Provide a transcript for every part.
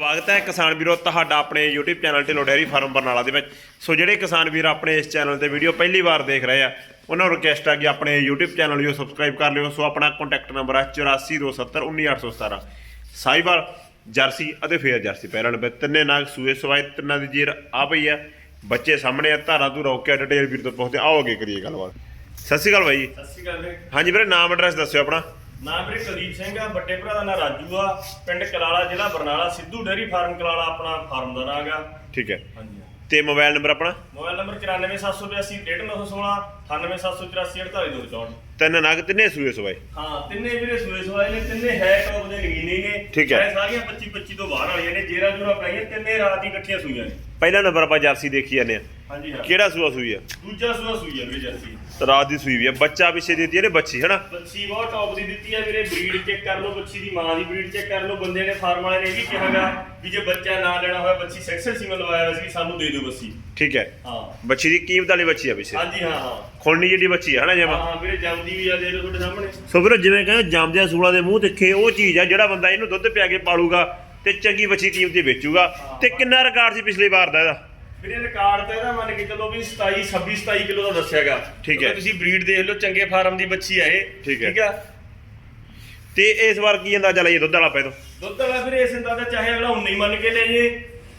ਸਵਾਗਤ ਹੈ ਕਿਸਾਨ ਵੀਰੋ ਤੁਹਾਡਾ ਆਪਣੇ YouTube channel Dhillon dairy farm Barnala ਦੇ ਵਿੱਚ। ਸੋ ਜਿਹੜੇ ਕਿਸਾਨ ਵੀਰ ਆਪਣੇ ਇਸ ਚੈਨਲ ਤੇ ਵੀਡੀਓ ਪਹਿਲੀ ਵਾਰ ਦੇਖ ਰਹੇ ਆ ਉਹਨਾਂ ਨੂੰ ਰਿਕਵੈਸਟ ਆ ਕਿ ਆਪਣੇ YouTube ਚੈਨਲ ਨੂੰ ਸਬਸਕ੍ਰਾਈਬ ਕਰ ਲਿਓ। ਸੋ ਆਪਣਾ ਕੰਟੈਕਟ ਨੰਬਰ ਹੈ 8427191817 ਸਾਈਵਾਲ ਜਰਸੀ ਅਤੇ ਫੇਰ ਜਰਸੀ ਪਹਿਲਾਂ ਨੰਬਰ ਤਿੰਨੇ ਨਾਗ ਸੂਏ ਸਵਾਏ ਤਿੰਨਾਂ ਦੀ ਜੀਰ ਆ ਪਈ ਆ। ਬੱਚੇ ਸਾਹਮਣੇ ਆ ਧਾਰਾ ਤੂੰ ਰੋਕ ਕੇ ਡਿਟੇਲ ਵੀਰ ਤੋਂ ਪੁੱਛਦੇ ਆਓ ਅੱਗੇ ਕਰੀਏ ਗੱਲਬਾਤ। ਸਤਿ ਸ਼੍ਰੀ ਅਕਾਲ ਜੀ। ਸਤਿ ਸ਼੍ਰੀ ਅਕਾਲ ਹਾਂਜੀ ਵੀਰੇ ਨਾਮ ਐਡਰੈਸ ਦੱਸਿਓ ਆਪਣਾ। ਨਾਮ ਵੀਰੇ ਕੁਲਦੀਪ ਸਿੰਘ ਆ ਵੱਡੇ ਭਰਾ ਦਾ ਨਾਂ ਰਾਜੂ ਆ ਪਿੰਡ ਕਲਾਲਾ ਜ਼ਿਲ੍ਹਾ ਬਰਨਾਲਾ ਸਿੱਧੂ ਡੇਅਰੀ ਫਾਰਮ ਕਲਾਲਾ ਆਪਣਾ ਫਾਰਮ ਦਾ ਨਾਂ ਗਾ। ਠੀਕ ਹੈ। ਹਾਂਜੀ। ਤੇ ਮੋਬਾਈਲ ਨੰਬਰ ਆਪਣਾ? ਮੋਬਾਈਲ ਨੰਬਰ 94782 1916 98784 ਤਿੰਨ ਨਾਗ ਤਿੰਨੇ ਸੂਏ ਸਵਾਏ। ਹਾਂ ਤਿੰਨੇ ਵੀਰੇ ਸੂਏ ਸਵਾਏ ਨੇ ਤਿੰਨੇ ਹੈ ਟੌਪ ਦੇ ਨਗੀਨੇ ਨੇ। ਠੀਕ ਹੈ। ਸਾਰੀਆਂ 25 25 ਤੋਂ ਬਾਹਰ ਵਾਲੀਆਂ ਨੇ ਜੇਰਾ ਜੂਰਾ ਪਾਈਆਂ ਤਿੰਨੇ ਰਾਤ ਹੀ ਇਕੱਠੀਆਂ ਸੂਈਆਂ ਨੇ। ਪਹਿਲਾ ਨੰਬਰ ਆਪਾਂ ਜਰਸੀ ਦੇਖੀ ਜਾਂਦੇ ਆ ਹਾਂਜੀ ਹਾਂ। ਕਿਹੜਾ ਸੂਆ ਸੂਈ ਆ? ਦੂਜਾ ਸੂਆ ਸੂਈ ਆ ਵੀਰੇ ਜਰਸੀ। ਰਾਤ ਦੀ ਸੂਈ ਵੀ ਆ। ਬੱਚਾ ਪਿੱਛੇ ਦਿੱਤੀ ਇਹਨੇ ਬੱਚੀ ਹਨਾ? ਬੱਚੀ ਬਹੁਤ ਟੌਪ ਦੀ ਦਿੱਤੀ ਆ ਵੀਰੇ। ਬਰੀਡ ਚੈੱਕ ਕਰ ਲਓ ਬੱਚੀ ਦੀ ਮਾਂ ਦੀ ਬਰੀਡ ਚੈੱਕ ਕਰ ਲਓ। ਬੰਦੇ ਨੇ ਫਾਰਮ ਵਾਲੇ ਨੇ ਇਹ ਵੀ ਕਿਹਾਗਾ ਵੀ ਜੇ ਬੱਚਾ ਨਾ ਲੈਣਾ ਹੋਇਆ ਬੱਚੀ ਸੈਕਸਲ ਸੀਮਨ ਲਵਾਇਆ ਹੋਇਆ ਸੀ ਸਾਨੂੰ ਦੇ ਦਿਓ ਬੱਚੀ। ਠੀਕ ਹੈ। ਹਾਂ। ਬੱਚੀ ਦੀ ਕੀਮਤ ਵਾਲੀ ਬੱਚੀ ਆ ਪਿੱਛੇ। ਹਾਂਜੀ ਹਾਂ ਹਾਂ। ਖੁਲਣੀ ਜਿਹੜੀ ਬੱਚੀ ਆ ਹਨਾ ਜਮਾ? ਹਾਂ ਵੀਰੇ ਜੰਮਦੀ ਵੀ ਆ ਦੇ ਲਓ ਤੁਹਾਡੇ ਸਾਹਮਣੇ। ਸੋ ਵੀਰੋ ਜਿਵੇਂ ਕਹਿੰਦੇ ਜੰਮਦਿਆਂ ਸੂਲਾਂ ਦੇ ਮੂੰਹ ਤਿੱਖੇ ਉਹ ਚੀਜ਼ ਆ ਜਿਹੜਾ ਬੰਦਾ ਇਹਨੂੰ ਦੁੱਧ ਪਿਆ ਕੇ ਪਾਲੂਗਾ ਤੇ ਚੰਗੀ ਬੱਚੀ ਕੀਮਤ ਤੇ ਵੇਚੂਗਾ। ਤੇ ਕਿੰਨਾ ਰਿਕਾਰਡ ਸੀ ਪਿਛਲੀ ਵਾਰ ਦਾ ਇਹਦਾ? ਵੀਰੇ ਰਿਕਾਰਡ ਤੇ ਇਹਦਾ ਮੰਨ ਕੇ ਚੱਲੋ ਵੀ 27 26 27 ਕਿਲੋ ਦਾ ਦੱਸਿਆਗਾ। ਠੀਕ ਹੈ। ਤੁਸੀਂ ਬਰੀਡ ਦੇਖ ਲਓ ਚੰਗੇ ਫਾਰਮ ਦੀ ਬੱਚੀ ਆ ਇਹ। ਠੀਕ ਹੈ। ਠੀਕ ਆ? ਤੇ ਇਸ ਵਾਰ ਕੀ ਅੰਦਾਜ਼ਾ ਲਾਈਏ ਦੁੱਧ ਵਾਲਾ ਪੈ ਤੋਂ ਦੁੱਧ ਵਾਲਾ ਵੀਰੇ ਇਸ ਅੰਦਾਜ਼ਾ ਚਾਹੇ ਅਗਲਾ 19 ਮੰਨ ਕੇ ਲੈ ਜੇ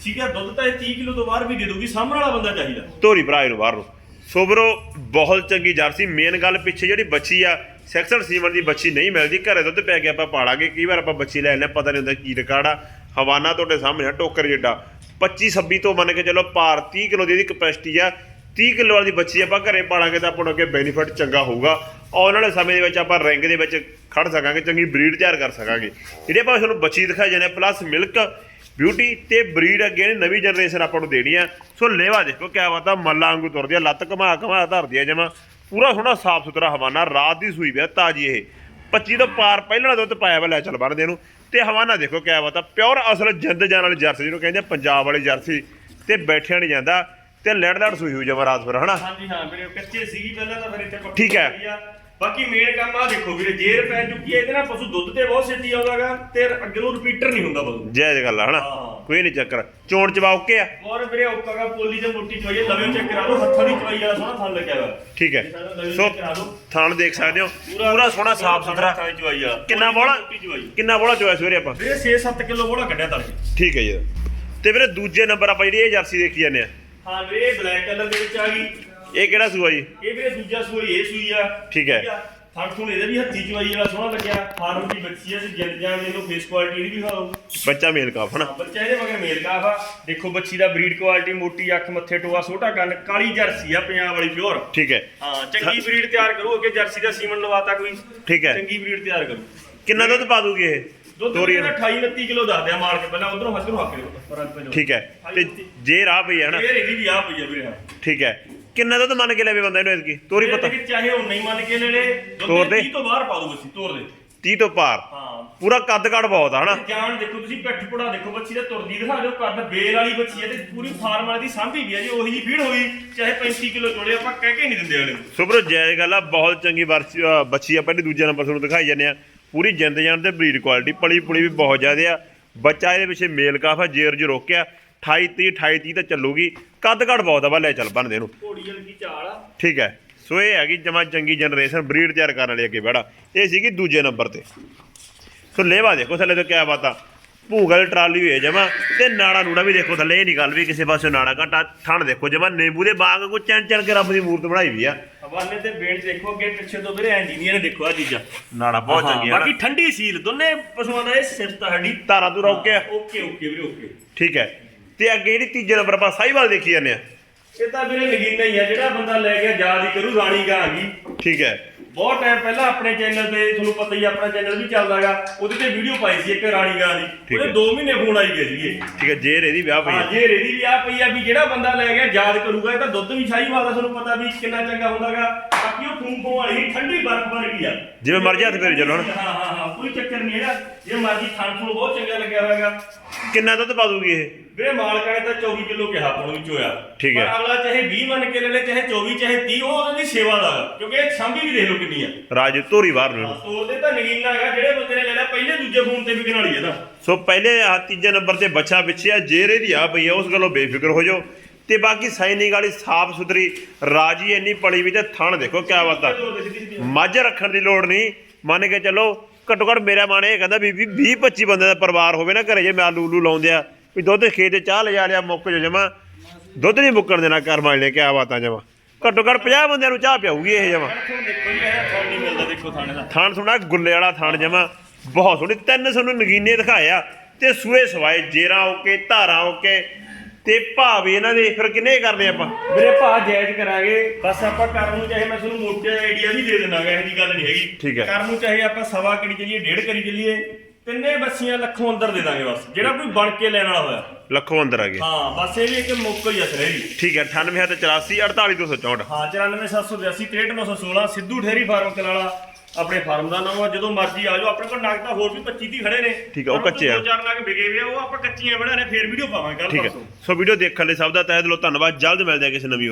ਠੀਕ ਆ ਦੁੱਧ ਤਾਂ ਇਹ 30 ਕਿਲੋ ਤੋਂ ਬਾਹਰ ਵੀ ਦੇ ਦੂਗੀ ਸਾਹਮਣੇ ਵਾਲਾ ਬੰਦਾ ਚਾਹੀਦਾ। ਧੋਰੀ ਭਰਾ ਇਹਨੂੰ ਬਾਹਰ ਨੂੰ। ਸੋ ਵੀਰੋ ਬਹੁਤ ਚੰਗੀ ਜਰਸੀ। ਮੇਨ ਗੱਲ ਪਿੱਛੇ ਜਿਹੜੀ ਬੱਚੀ ਆ ਸੈਕਸਨ ਸੀਮਨ ਦੀ ਬੱਚੀ ਨਹੀਂ ਮਿਲਦੀ। ਘਰੇ ਦੁੱਧ ਪੈ ਕੇ ਆਪਾਂ ਪਾਲਾਂਗੇ। ਕਈ ਵਾਰ ਆਪਾਂ ਬੱਚੀ ਲੈ ਲੈਂਦੇ ਹਾਂ, ਪਤਾ ਨਹੀਂ ਹੁੰਦਾ ਕੀ ਰਿਕਾਰਡ ਆ। ਹਵਾਨਾ ਤੁਹਾਡੇ ਸਾਹਮਣੇ ਆ ਟੋਕਰ ਜਿੱਡਾ। 25 26 ਤੋਂ ਮੰਨ ਕੇ ਚਲੋ ਪਾਰ 30 ਕਿਲੋ ਦੀ ਇਹਦੀ ਕਪੈਸਿਟੀ ਆ 30 ਕਿਲੋ ਵਾਲੀ ਬੱਚੀ ਆਪਾਂ ਘਰੇ ਪਾਲਾਂਗੇ ਤਾਂ ਆਪਾਂ ਨੂੰ ਅੱਗੇ ਬੈਨੀਫਿਟ ਚੰਗਾ ਹੋਊਗਾ। ਆਉਣ ਵਾਲੇ ਸਮੇਂ ਦੇ ਵਿੱਚ ਆਪਾਂ ਰੈਂਕ ਦੇ ਵਿੱਚ ਖੜ ਸਕਾਂਗੇ, ਚੰਗੀ ਬਰੀਡ ਤਿਆਰ ਕਰ ਸਕਾਂਗੇ। ਜਿਹੜੇ ਆਪਾਂ ਤੁਹਾਨੂੰ ਬੱਚੀ ਦਿਖਾਈ ਜਾਂਦੇ ਪਲੱਸ ਮਿਲਕ ਬਿਊਟੀ ਤੇ ਬਰੀਡ ਅੱਗੇ ਨੇ ਨਵੀਂ ਜਨਰੇਸ਼ਨ ਆਪਾਂ ਨੂੰ ਦੇਣੀ ਆ। ਸੋ ਲੇਵਾ ਦੇਖੋ ਕਿਆ ਬਾਤ ਆ ਮੱਲਾ ਵਾਂਗੂ ਤੁਰਦੀ ਆ, ਲੱਤ ਘਮਾ ਘਮਾ ਧਰਦੀ ਆ ਜਮਾ। ਪੂਰਾ ਸੋਹਣਾ ਸਾਫ਼ ਸੁਥਰਾ ਹਵਾਨਾ, ਰਾਤ ਦੀ ਸੂਈ ਪਿਆ ਤਾਜੀ ਇਹ। 25 ਤੋਂ ਪਾਰ ਪਹਿਲਾਂ ਦੁੱਧ ਪਾਇਆ ਵਾ, ਲੈ ਚੱਲ ਬੰਦੇ ਨੂੰ ਤੇ ਹਵਾਨਾ ਦੇਖੋ ਕਿਆ ਬਾਤ ਆ ਪਿਓਰ ਅਸਲ ਜਿੰਦ ਜਾਨ ਵਾਲੀ ਜਰਸੀ ਜਿਹਨੂੰ ਕਹਿੰਦੇ ਆ ਪੰਜਾਬ ਵਾਲੀ ਜਰਸੀ ਤੇ ਬੈਠਿਆ ਨਹੀਂ ਜਾਂਦਾ ਤੇ ਲੜ ਲੜ ਸੂਈ ਹੋਈ ਜਮਾ ਰਾਤ ਫਿਰ ਹਨਾ ਹਾਂਜੀ ਹਾਂ ਵੀਰੇ ਕੱਚੇ ਸੀਗੀ ਪਹਿਲਾਂ ਤਾਂ ਫਿਰ ਇੱਥੇ ਪੱਕੀ ਠੀਕ ਹੈ। ਹੋਈ ਆ। ਬਾਕੀ ਮੇਨ ਕੰਮ ਆ ਦੇਖੋ ਵੀਰੇ ਜੇਰ ਪੈ ਚੁੱਕੀ ਹੈ ਇਹਦੇ ਨਾਲ ਪਸ਼ੂ ਦੁੱਧ ਤੇ ਬਹੁਤ ਛੇਤੀ ਆਉਂਦਾਗਾ ਤੇ ਅੱਗੇ ਨੂੰ ਰਿਪੀਟਰ ਨਹੀਂ ਹੁੰਦਾ ਪਸ਼ੂ। ਜੈ ਗੱਲ ਆ ਹਨਾ? ਹਾਂ। ਕੋਈ ਨਹੀਂ ਚੱਕਰ। ਚੋਣ ਚਵਾ ਓਕੇ ਆ। ਔਰ ਵੀਰੇ ਔਕਾਗਾ ਪੋਲੀ ਤੇ ਮੋਟੀ ਚਵਾਈ ਹੈ ਲਵੇ ਚੈੱਕ ਕਰਾ ਲਓ ਹੱਥਾਂ ਦੀ ਚਵਾਈ ਵਾਲਾ ਸੋਹਣਾ ਥਣ ਲੱਗਿਆ ਹੋਇਆ। ਠੀਕ ਹੈ। ਸੋ ਥਣ ਦੇਖ ਸਕਦੇ ਹੋ। ਪੂਰਾ ਸੋਹਣਾ ਸਾਫ਼ ਸੁਥਰਾ। ਹੱਥਾਂ ਦੀ ਚਵਾਈ ਵਾਲਾ। ਕਿੰਨਾ ਬੋਲਾ? ਮੋਟੀ ਚਵਾਈ। ਕਿੰਨਾ ਬੋਲਾ ਚੋਇਆ ਸਵੇਰੇ ਆਪਾਂ? ਵੀਰੇ 6-7 ਕਿਲੋ ਬੋਲਾ ਕੱਢਿਆ ਤੜਕੇ। ਠੀਕ ਹੈ ਜੀ। ਤੇ ਵੀਰੇ ਦੂਜੇ ਨੰਬਰ ਆਪਾਂ ਜਿਹੜੀ ਇਹ ਜਰਸੀ ਦੇਖੀ ਜਾਂਦੇ ਆ। ਹਾਂ ਵੀਰੇ ਬਲੈਕ ਕਲਰ ਦੇ ਵਿੱਚ ਆ ਗਈ। ਇਹ ਕਿਹੜਾ ਸੂਆ ਜੀ? ਇਹ ਵੀਰੇ ਦੂਜਾ ਸੂਈ ਇਹ ਸੂਈ ਆ। ਠੀਕ ਹੈ। ਥਣ ਥੁਣ ਇਹਦੇ ਵੀ ਹੱਥੀ ਚਵਾਈ ਵਾਲਾ ਸੋਹਣਾ ਲੱਗਿਆ। ਫਾਰਮ ਦੀ ਬੱਚੀ ਆ ਤੇ ਜਿੰਦ ਜਾਨ ਦੇ ਲੋ ਫੇਸ ਕੁਆਲਿਟੀ ਇਹਦੀ ਵੀ ਖਾਓ। ਬੱਚਾ ਮੇਲ ਕਾਫ ਹਨਾ? ਬੱਚਾ ਇਹਦੇ ਮਗਰ ਮੇਲ ਕਾਫ ਆ। ਦੇਖੋ ਬੱਚੀ ਦਾ ਬਰੀਡ ਕੁਆਲਿਟੀ ਮੋਟੀ ਅੱਖ ਮੱਥੇ ਟੋਆ ਛੋਟਾ ਕੰਨ ਕਾਲੀ ਜਰਸੀ ਆ ਪੰਜਾਬ ਵਾਲੀ ਪਿਓਰ ਠੀਕ ਹੈ। ਹਾਂ ਚੰਗੀ ਬਰੀਡ ਤਿਆਰ ਕਰੂ ਅੱਗੇ ਜਰਸੀ ਦਾ ਸੀਮਨ ਲਵਾਤਾ ਕੋਈ। ਠੀਕ ਹੈ। ਚੰਗੀ ਬਰੀਡ ਤਿਆਰ ਕਰੂ। ਕਿੰਨਾ ਦੁੱਧ ਪਾ ਦੂਗੀ ਇਹ? ਦੁੱਧ ਇਹਦਾ 28 29 ਕਿਲੋ ਦੱਸਦੇ ਆ ਮਾਰ ਕੇ ਪਹਿਲਾਂ ਉਧਰੋਂ ਹੱਥੋਂ ਹੱਕ ਲਿਓ ਪਰਾਂ ਪਹਿਲਾਂ ਠੀਕ ਹੈ। ਤੇ ਜੇ ਰਾਹ ਪਈ ਹੈ ਹਨਾ? ਇਹ ਇਹਦੀ ਵੀ ਆ ਪਈ ਆ ਵੀਰੇ। ਹਾਂ ਠੀਕ ਹੈ। ਕਿੰਨਾ ਦੁੱਧ ਮੰਨ ਕੇ ਲੈਵੇ ਬੰਦਾ ਇਹਨੂੰ ਇਸਕੀ ਤੋਰੀ ਪਤਾ। ਇਹ ਚਾਹੇ ਉਹ ਨਹੀਂ ਮੰਨ ਕੇ ਲੈ ਲੈ ਤੋਰ ਦੇ। 30 ਤੋਂ ਬਾਹਰ ਪਾ ਦੂ ਬੱਚੀ ਤੋਰ ਦੇ। 30 ਤੋਂ ਪਾਰ ਹਾਂ। ਪੂਰਾ ਕੱਦ ਕਾਠ ਬਹੁਤ ਆ ਹਨਾ? ਜਾਨ ਦੇਖੋ ਤੁਸੀਂ ਪਿੱਠ ਪੁੜਾ ਦੇਖੋ ਬੱਚੀ ਦਾ ਤੁਰਦੀ ਦਿਖਾ ਦਿਓ ਕੱਦ ਬੇਲ ਵਾਲੀ ਬੱਚੀ ਹੈ ਤੇ ਪੂਰੀ ਫਾਰਮ ਵਾਲੀ ਦੀ ਸਾਂਭੀ ਵੀ ਹੈ ਜੇ ਉਹੀ ਜੀ ਫੀਡ ਹੋਈ ਚਾਹੇ 35 ਕਿਲੋ ਚੋਲੇ ਆਪਾਂ ਕਹਿ ਕੇ ਨਹੀਂ ਦਿੰਦੇ ਵਾਲੇ ਨੂੰ। ਸੁਪਰ ਜਾਇਜ਼ ਗੱਲ ਆ ਬਹੁਤ ਚੰਗੀ ਬੱਚੀ ਆ ਪਹਿਲੇ ਦੂਜੇ ਨੰਬਰ ਤੁਹਾਨੂੰ ਦਿਖਾਈ ਜਾਂਦੇ ਆ। ਪੂਰੀ ਜਿੰਦ ਜਾਨ ਤੇ ਬਰੀਡ ਕੁਆਲਿਟੀ ਪਲੀ ਪੁਲੀ ਵੀ ਬਹੁਤ ਜ਼ਿਆਦਾ ਆ। ਬੱਚਾ ਇਹਦੇ ਪਿੱਛੇ ਮੇਲ ਕਾਫ ਆ ਜੇਰ ਜ ਰੋਕਿਆ 28 30 28 30 ਤਾਂ ਚੱਲੂਗੀ। ਕੱਦ ਕਾਠ ਬਹੁਤ ਆ ਵਾ ਲੈ ਚੱਲ ਬੰਦੇ ਨੂੰ ਘੋੜੀ ਵਾਲੀ ਚਾਲ ਆ। ਠੀਕ ਹੈ। ਸੋ ਇਹ ਹੈਗੀ ਜਮਾ ਚੰਗੀ ਜਨਰੇਸ਼ਨ ਬਰੀਡ ਤਿਆਰ ਕਰਨ ਵਾਲੀ ਅੱਗੇ ਬੜਾ ਇਹ ਸੀਗੀ ਦੂਜੇ ਨੰਬਰ ਤੇ। ਸੋ ਲੇਵਾ ਦੇਖੋ ਥੱਲੇ ਤੋਂ ਕਿਆ ਬਾਤਾਂ। ਭੂਗਲ ਟਰਾਲੀ ਹੋਏ ਜਮਾ ਤੇ ਨਾੜਾ ਨੂੜਾ ਵੀ ਦੇਖੋ ਥੱਲੇ ਇਹ ਨਹੀਂ ਗੱਲ ਵੀ ਕਿਸੇ ਪਾਸੇ ਨਾੜਾ ਘਟਾ ਥਣ ਦੇਖੋ ਜਮਾ ਨਿੰਬੂ ਦੇ ਬਾਗ ਕੋ ਚਣ ਚਣ ਕੇ ਰੱਬ ਦੀ ਮੂਰਤ ਬਣਾਈ ਵੀ ਆ। ਹਵਾਲੇ ਤੇ ਬੇਂਟ ਦੇਖੋ ਅੱਗੇ ਪਿੱਛੇ ਤੋਂ ਵੀਰੇ ਇੰਜੀਨੀਅਰ ਦੇਖੋ ਆ ਚੀਜ਼ਾਂ। ਨਾੜਾ ਬਹੁਤ ਚੰਗੀ ਆ ਬਾਕੀ ਠੰਡੀ ਸੀਲ ਦੋਨੇ ਪਸ਼ੂਆਂ ਦਾ ਇਹ ਸਿਫਤ ਆ ਸਾਡੀ ਧਾਰਾ ਤੂੰ ਰੋਕ ਕੇ ਓਕੇ ਓਕੇ ਵੀਰੇ ਓਕੇ। ਠੀਕ ਹੈ। ਤੇ ਅੱਗੇ ਜਿਹੜੀ ਤੀਜੇ ਨੰਬਰ ਆਪਾਂ ਸਾਈਵਾਲ ਦੇਖੀ ਜਾਂਦੇ ਆ। ਇਹ ਤਾਂ ਵੀਰੇ ਨਗੀਨਾ ਹੀ ਆ ਜਿਹੜਾ ਬੰਦਾ ਲੈ ਕੇ ਯਾਦ ਹੀ ਕਰੂ ਰਾਣੀ ਗਾਂ ਆ ਗਈ। ਠੀਕ ਹੈ। ਬਹੁਤ ਟਾਈਮ ਪਹਿਲਾਂ ਆਪਣੇ ਚੈਨਲ ਤੇ ਤੁਹਾਨੂੰ ਪਤਾ ਹੀ ਆ, ਆਪਣਾ ਚੈਨਲ ਵੀ ਚੱਲਦਾਗਾ। ਉਹਦੇ ਤੇ ਵੀਡੀਓ ਪਾਈ ਸੀ ਇੱਕ ਰਾਣੀ ਗਾਂ ਦੀ। ਠੀਕ ਉਹਦੇ ਹੈ। 2 ਮਹੀਨੇ ਫੋਨ ਆਈ ਗਏ ਸੀਗੇ। ਠੀਕ ਹੈ ਜੇਰ ਇਹਦੀ ਵਿਆਹ ਪਈ ਹਾਂ। ਆ ਜੇ ਰੇਦੀ ਵੀ ਆ ਪਈ ਆ ਵੀ ਜਿਹੜਾ ਬੰਦਾ ਲੈ ਗਿਆ ਯਾਦ ਕਰੂਗਾ ਇਹ ਤਾਂ ਦੁੱਧ ਵੀ ਸ਼ਾਹੀ ਵਾਲਾ ਤੁਹਾਨੂੰ ਪਤਾ ਵੀ ਕਿੰਨਾ ਚੰਗਾ ਹੁੰਦਾਗਾ। ਬਾਕੀ ਉਹ ਫੂਫੋ ਵਾਲੀ ਠੰਡੀ ਬਰਫ਼ ਵਰਗੀ ਆ। ਜਿਵੇਂ ਮਰਜ਼ੀ ਹੱਥ ਫੇਰੀ ਚੱਲੋ ਹਨਾ। ਹਾਂ ਹਾਂ ਹਾਂ ਕੋਈ ਚੱਕਰ ਨਹੀਂ ਹੈਗਾ। ਜੇ ਮਰਜ਼ੀ ਖਾਣ ਨੂੰ ਬਹੁਤ ਚੰਗਾ ਲੱਗਿਆ ਹੋਵੇਗਾ ਕਿੰਨਾ ਦੁੱਧ ਪਾ ਦੂਗੀ ਇਹ? ਵੀਰੇ ਮਾਲਕਾਂ ਨੇ ਤਾਂ 24 ਕਿਲੋ ਕਿਹਾ ਨੂੰ ਵਿੱਚ ਹੋਇਆ ਠੀਕ ਹੈ। ਪਰ ਅਗਲਾ ਚਾਹੇ 20 ਮੰਨ ਕੇ ਲੈ ਲੈ ਚਾਹੇ 24 ਚਾਹੇ 30 ਉਹ ਉਹਦੀ ਸੇਵਾ ਦਾ ਗਾ। ਕਿਉਂਕਿ ਇਹ ਸਾਂਭੀ ਵੀ ਦੇਖ ਲਓ ਕਿੰਨੀ ਆ। ਰਾਜ ਧੋਰੀ ਬਾਹਰ ਨੂੰ। ਤੋਰਦੇ ਤਾਂ ਨਗੀਨਾ ਹੈਗਾ ਜਿਹੜੇ ਬੰਦੇ ਨੇ ਲੈ ਲਿਆ ਪਹਿਲੇ ਦੂਜੇ ਫੋਨ ਤੇ ਵਿਕਣ ਵਾਲੀ ਇਹਦਾ ਸੋ ਪਹਿਲੇ ਆ ਤੀਜੇ ਨੰਬਰ ਤੇ ਬੱਚਾ ਪਿੱਛੇ ਆ ਜੇਰੇ ਦੀ ਆ ਪਈ ਆ ਉਸ ਗੱਲੋਂ ਬੇਫਿਕਰ ਹੋ ਜਾਓ। ਤੇ ਬਾਕੀ ਸਾਈਨਿੰਗ ਵਾਲੀ ਸਾਫ਼ ਸੁਥਰੀ ਰਾਜੀ ਇੰਨੀ ਪਲੀ ਵੀ ਤੇ ਥਣ ਦੇਖੋ ਕਿਆ ਬਾਤ ਆ। ਮੱਝ ਰੱਖਣ ਦੀ ਲੋੜ ਨਹੀਂ। ਮੰਨ ਕੇ ਚੱਲੋ, ਘੱਟੋ ਘੱਟ ਮੇਰਾ ਮਨ ਇਹ ਕਹਿੰਦਾ ਵੀ 20 25 ਬੰਦੇ ਦਾ ਪਰਿਵਾਰ ਹੋਵੇ ਨਾ ਘਰੇ, ਜੇ ਮੈਂ ਆਲੂ ਉਲੂ ਲਾਉਂਦੇ ਆ ਵੀ ਦੁੱਧ ਖੇਤ 'ਚ ਚਾਹ ਲਿਜਾ ਲਿਆ, ਮੁੱਕ ਜੋ ਜਮਾ। ਦੁੱਧ ਨਹੀਂ ਮੁੱਕਣ ਦੇਣਾ ਘਰ ਮਾਲਨੇ ਕਿਆ ਬਾਤਾਂ ਜਮਾ। ਘੱਟੋ ਘੱਟ 50 ਬੰਦਿਆਂ ਨੂੰ ਚਾਹ ਪਿਆਊਗੀ ਇਹ ਜਮਾ। ਥਾਣ ਸੁਣਾ, ਗੁੱਲੇ ਵਾਲਾ ਥਾਣ ਜਮਾ। ਬਹੁਤ ਸੋਹਣੀ, ਤਿੰਨ ਸਾਨੂੰ ਨਗੀਨੇ ਦਿਖਾਇਆ ਤੇ ਸੂਏ ਸਵਾਏ, ਜੇਰਾ ਓਕੇ ਧਾਰਾ ਓਕੇ ਤੇ ਭਾਅ ਵੀ ਇਹਨਾਂ ਦੇ ਫਿਰ ਕਿੰਨੇ ਕਰਨੇ ਆਪਾਂ? ਵੀਰੇ ਭਾ ਜਾਇਜ਼ ਕਰਾਂਗੇ ਬਸ ਆਪਾਂ ਕਰਨ ਨੂੰ ਚਾਹੇ ਮੈਂ ਤੁਹਾਨੂੰ ਮੋਟੇ ਆਈਡੀਆ ਵੀ ਦੇ ਦਿੰਦਾਗਾ ਇਹੋ ਜੀ ਗੱਲ ਨਹੀਂ ਹੈਗੀ। ਠੀਕ ਹੈ। ਕਰਨ ਨੂੰ ਚਾਹੇ ਆਪਾਂ ਸਵਾ ਕਰੀ ਚੱਲੀਏ ਡੇਢ ਕਰੀ ਚੱਲੀਏ ਤਿੰਨੇ ਬੱਸੀਆਂ ਲੱਖੋਂ ਅੰਦਰ ਦੇ ਦਾਂਗੇ ਬਸ ਜਿਹੜਾ ਕੋਈ ਬਣ ਕੇ ਲੈਣ ਵਾਲਾ ਹੋਇਆ। ਲੱਖੋਂ ਅੰਦਰ ਆ ਗਏ ਹਾਂ ਬਸ ਇਹ ਵੀ ਇੱਕ ਮੁੱਕ ਹੀ ਅਸਰ ਹੈ ਜੀ ਠੀਕ ਹੈ 98 ਤੇ 84 48264 ਹਾਂ 94782 63916 ਸਿੱਧੂ ਠੇਰੀ ਫਾਰਮ ਕਲਾਲਾ ਆਪਣੇ ਫਾਰਮ ਦਾ ਨਾਮ ਆ ਜਦੋਂ ਮਰਜ਼ੀ ਆ ਜਾਓ। ਆਪਣੇ ਕੋਲ ਨਗ ਤਾਂ ਹੋਰ ਵੀ 25 30 ਖੜੇ ਨੇ। ਠੀਕ ਆ, ਉਹ ਪਰ ਕੱਚੇ ਆ। ਦੋ ਚਾਰ ਨਗ ਵਿਗੇ ਵੇ ਆ ਉਹ ਆਪਾਂ ਕੱਚੀਆਂ ਬਣਾ ਨੇ ਫੇਰ ਵੀਡੀਓ ਪਾਵਾਂਗੇ ਕੱਲ ਠੀਕ ਹੈ ਪਰਸੋਂ। ਸੋ ਵੀਡੀਓ ਦੇਖਣ ਲਈ ਸਭ ਦਾ ਤਹਿ ਦਿਲੋਂ ਧੰਨਵਾਦ। ਜਲਦ ਮਿਲਦੇ ਆ ਕਿਸੇ ਨਵੀਂ